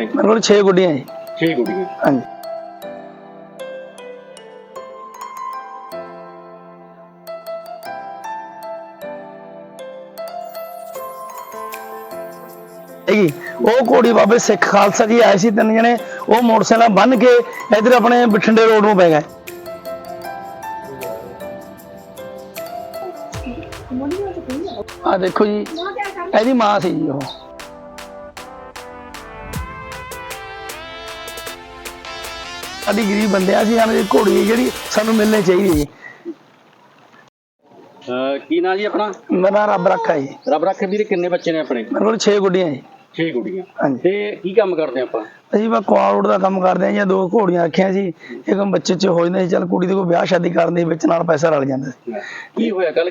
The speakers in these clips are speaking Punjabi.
ਮੇਰੇ ਕੋਲ 6 ਗੁੱਡੀਆਂ ਜੀ। 6 ਗੁੱਡੀਆਂ। ਹਾਂਜੀ। ਹੈਗੀ ਉਹ ਕੋੜੀ ਬਾਬੇ ਸਿੱਖ ਖਾਲਸਾ ਜੀ ਆਏ ਸੀ ਤਿੰਨ ਜਣੇ। ਉਹ ਮੋਟਰਸਾਈਕਲ ਬੰਨ ਕੇ ਇਧਰ ਆਪਣੇ ਬਠਿੰਡੇ ਰੋਡ ਨੂੰ ਪੈ ਗਏ। ਆ ਦੇਖੋ ਜੀ ਇਹਦੀ ਮਾਂ ਸੀ ਜੀ ਉਹ। ਸਾਡੀ ਗਰੀਬ ਬੰਦਿਆ ਸੀ ਸਾਨੂੰ ਇਹ ਘੋੜੀ ਜਿਹੜੀ ਸਾਨੂੰ ਮਿਲਣੀ ਚਾਹੀਦੀ ਹੈ ਅਹ ਕੀ ਨਾਂ ਜੀ ਆਪਣਾ? ਮੇਰਾ ਰੱਬ ਰੱਖਾ ਜੀ। ਰੱਬ ਰੱਖੇ ਵੀਰੇ ਕਿੰਨੇ ਬੱਚੇ ਨੇ ਆਪਣੇ? ਮੇਰੇ ਕੋਲ 6 ਗੁੱਡੀਆਂ ਜੀ। 6 ਗੁੱਡੀਆਂ। ਹਾਂਜੀ। ਤੇ ਕੀ ਕੰਮ ਕਰਦੇ ਆਪਾਂ? ਅਸੀਂ ਮੈਂ ਕੁਆੜ ਦਾ ਕੰਮ ਕਰਦੇ ਹਾਂ ਜਾਂ ਦੋ ਘੋੜੀਆਂ ਰੱਖੀਆਂ ਸੀ ਇੱਕ ਬੱਚੇ ਚ ਹੋ ਜਾਂਦੇ ਸੀ ਚੱਲ ਕੁੜੀ ਦੇ ਕੋਈ ਵਿਆਹ ਸ਼ਾਦੀ ਕਰਨ ਦੇ ਵਿੱਚ ਨਾਲ ਪੈਸਾ ਰਲ ਜਾਂਦਾ ਸੀ। ਕੀ ਹੋਇਆ? ਕੱਲ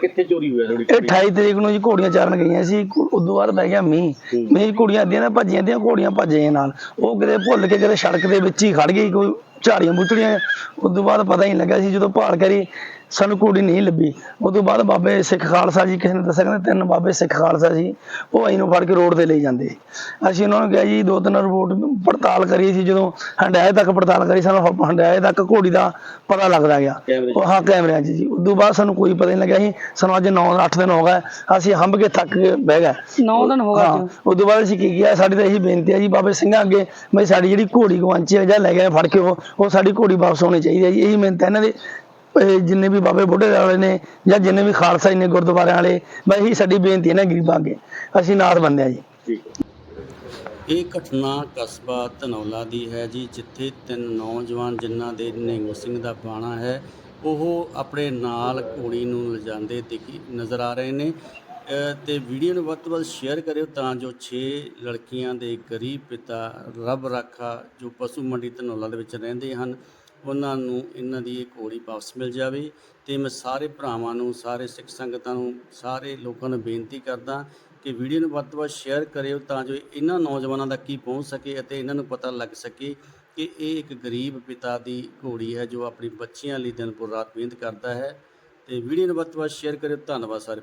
ਕਿੱਥੇ ਚੋਰੀ ਹੋਇਆ ਤੁਹਾਡੀ ਇਹ 28 ਤਰੀਕ ਨੂੰ ਜੀ ਘੋੜੀਆਂ ਚਾਰਨ ਗਈਆਂ ਸੀ ਉਦੋਂ ਬਾਅਦ ਪੈ ਗਿਆ ਮੀਂਹ। ਮੀਂਹ ਕੁੜੀਆਂ ਅੱਧੀਆਂ ਤਾਂ ਭੱਜੀਆਂ ਦੀਆਂ ਘੋੜੀਆਂ ਭੱਜੀਆਂ ਨਾਲ। ਉਹ ਕਿਤੇ ਭੁੱਲ ਕੇ ਕਿਤੇ ਸੜਕ ਦੇ ਵਿੱਚ ਹੀ ਖੜ ਗਈ ਕੋਈ ਝਾੜੀਆਂ ਬੁੱਟੜੀਆਂ ਉਦੋਂ ਬਾਅਦ ਪਤਾ ਹੀ ਨਹੀਂ ਲੱਗਾ ਸੀ ਜਦੋਂ ਭਾਲ ਕਰੀ ਸਾਨੂੰ ਕੁੜੀ ਨਹੀਂ ਲੱਭੀ। ਉਦੋਂ ਬਾਅਦ ਬਾਬੇ ਸਿੱਖ ਖਾਲਸਾ ਜੀ ਕਿਸੇ ਨੇ ਦੱਸਿਆ ਕਹਿੰਦੇ ਤਿੰਨ ਬਾਬੇ ਸਿੱਖ ਖਾਲਸਾ ਸੀ ਉਹ ਅਸੀਂ ਨੂੰ ਫੜ ਕੇ ਰੋਡ ਤੇ ਲਈ ਜਾਂਦੇ ਅਸੀਂ ਉਹਨਾਂ ਨੂੰ ਕਿਹਾ ਜੀ ਦੋ ਤਿੰਨ ਰਿਪੋਰਟ ਪੜਤਾਲ ਕਰੀ ਸੀ ਜਦੋਂ ਹੰਡਾਏ ਤੱਕ ਪੜਤਾਲ ਕਰੀ ਸਾਨੂੰ ਹੰਡਾਏ ਤੱਕ ਘੋੜੀ ਦਾ ਪਤਾ ਲੱਗਦਾ ਗਿਆ। ਉਹ ਹਾਂ ਕੈਮਰਿਆਂ 'ਚ ਜੀ। ਉਦੋਂ ਬਾਅਦ ਸਾਨੂੰ ਕੋਈ ਪਤਾ ਨਹੀਂ ਲੱਗਿਆ ਸੀ ਸਾਨੂੰ ਅੱਜ 9 8 ਦਿਨ ਹੋ ਗਏ ਅਸੀਂ ਹੰਬ ਕੇ ਥੱਕ ਕੇ ਬਹਿ ਗਏ। 9 ਦਿਨ ਹੋ ਗਏ ਉਦੋਂ ਬਾਅਦ ਅਸੀਂ ਕੀ ਕੀਤਾ ਸਾਡੀ ਤਾਂ ਇਹੀ ਬੇਨਤੀ ਹੈ ਜੀ ਬਾਬੇ ਸਿੰਘਾਂ ਅੱਗੇ ਬਈ ਸਾਡੀ ਜਿਹੜੀ ਘੋੜੀ ਗਵਾਂਚੀ ਹੈ ਜਾਂ ਲੈ ਗਏ ਫੜ ਕੇ ਉਹ ਉਹ ਸਾਡੀ ਘੋੜੀ ਵਾਪਸ ਹੋਣੀ ਚਾਹੀਦੀ ਹੈ ਜੀ। ਇਹੀ ਮਿਹਨਤ ਹੈ ਇਹਨਾਂ ਦੇ ਇਹ ਜਿੰਨੇ ਵੀ ਬਾਬੇ ਬੁੱਢੇ ਵਾਲੇ ਨੇ ਜਾਂ ਜਿੰਨੇ ਵੀ ਖਾਲਸਾ ਨੇ ਗੁਰਦੁਆਰਿਆਂ ਵਾਲੇ ਬਈ ਇਹੀ ਸਾਡੀ ਬੇਨਤੀ ਹੈ ਨਾ ਗਰੀਬਾਂ ਅੱਗੇ। ਅਸੀਂ ਨਾਥ ਬੰਦੇ ਆ ਜੀ। ਇਹ ਘਟਨਾ ਕਸਬਾ ਧਨੌਲਾ ਦੀ ਹੈ ਜੀ ਜਿੱਥੇ ਤਿੰਨ ਨੌਜਵਾਨ ਜਿਨ੍ਹਾਂ ਦੇ ਨਿਹੰਗ ਸਿੰਘ ਦਾ ਬਾਣਾ ਹੈ ਉਹ ਆਪਣੇ ਨਾਲ ਘੋੜੀ ਨੂੰ ਲਿਜਾਂਦੇ ਦਿਖੀ ਨਜ਼ਰ ਆ ਰਹੇ ਨੇ। ਅ, ਤੇ ਵੀਡੀਓ ਨੂੰ ਵੱਧ ਤੋਂ ਵੱਧ ਸ਼ੇਅਰ ਕਰਿਓ ਤਾਂ ਜੋ 6 ਲੜਕੀਆਂ ਦੇ ਗਰੀਬ ਪਿਤਾ ਰੱਬ ਰਾਖਾ ਜੋ ਪਸ਼ੂ ਮੰਡੀ ਧਨੌਲਾ ਦੇ ਵਿੱਚ ਰਹਿੰਦੇ ਹਨ ਉਹਨਾਂ ਨੂੰ ਇਹਨਾਂ ਦੀ ਇਹ ਘੋੜੀ ਵਾਪਸ ਮਿਲ ਜਾਵੇ। ਤੇ ਮੈਂ ਸਾਰੇ ਭਰਾਵਾਂ ਨੂੰ ਸਾਰੇ ਸਿੱਖ ਸੰਗਤਾਂ ਨੂੰ ਸਾਰੇ ਲੋਕਾਂ ਨੂੰ ਬੇਨਤੀ ਕਰਦਾ ਕਿ ਵੀਡੀਓ ਨੂੰ ਵੱਧ ਤੋਂ ਵੱਧ ਸ਼ੇਅਰ ਕਰਿਓ ਤਾਂ ਜੋ ਇਹਨਾਂ ਨੌਜਵਾਨਾਂ ਦਾ ਕੀ ਪਹੁੰਚ ਸਕੇ ਅਤੇ ਇਹਨਾਂ ਨੂੰ ਪਤਾ ਲੱਗ ਸਕੇ ਕਿ ਇਹ ਇੱਕ ਗਰੀਬ ਪਿਤਾ ਦੀ ਘੋੜੀ ਹੈ ਜੋ ਆਪਣੀ ਬੱਚੀਆਂ ਲਈ ਦਿਨ ਪੁਰ ਰਾਤ ਮਿਹਨਤ ਕਰਦਾ ਹੈ। ਤੇ ਵੀਡੀਓ ਨੂੰ ਵੱਧ ਤੋਂ ਵੱਧ ਸ਼ੇਅਰ ਕਰਿਓ। ਧੰਨਵਾਦ ਸਾਰੇ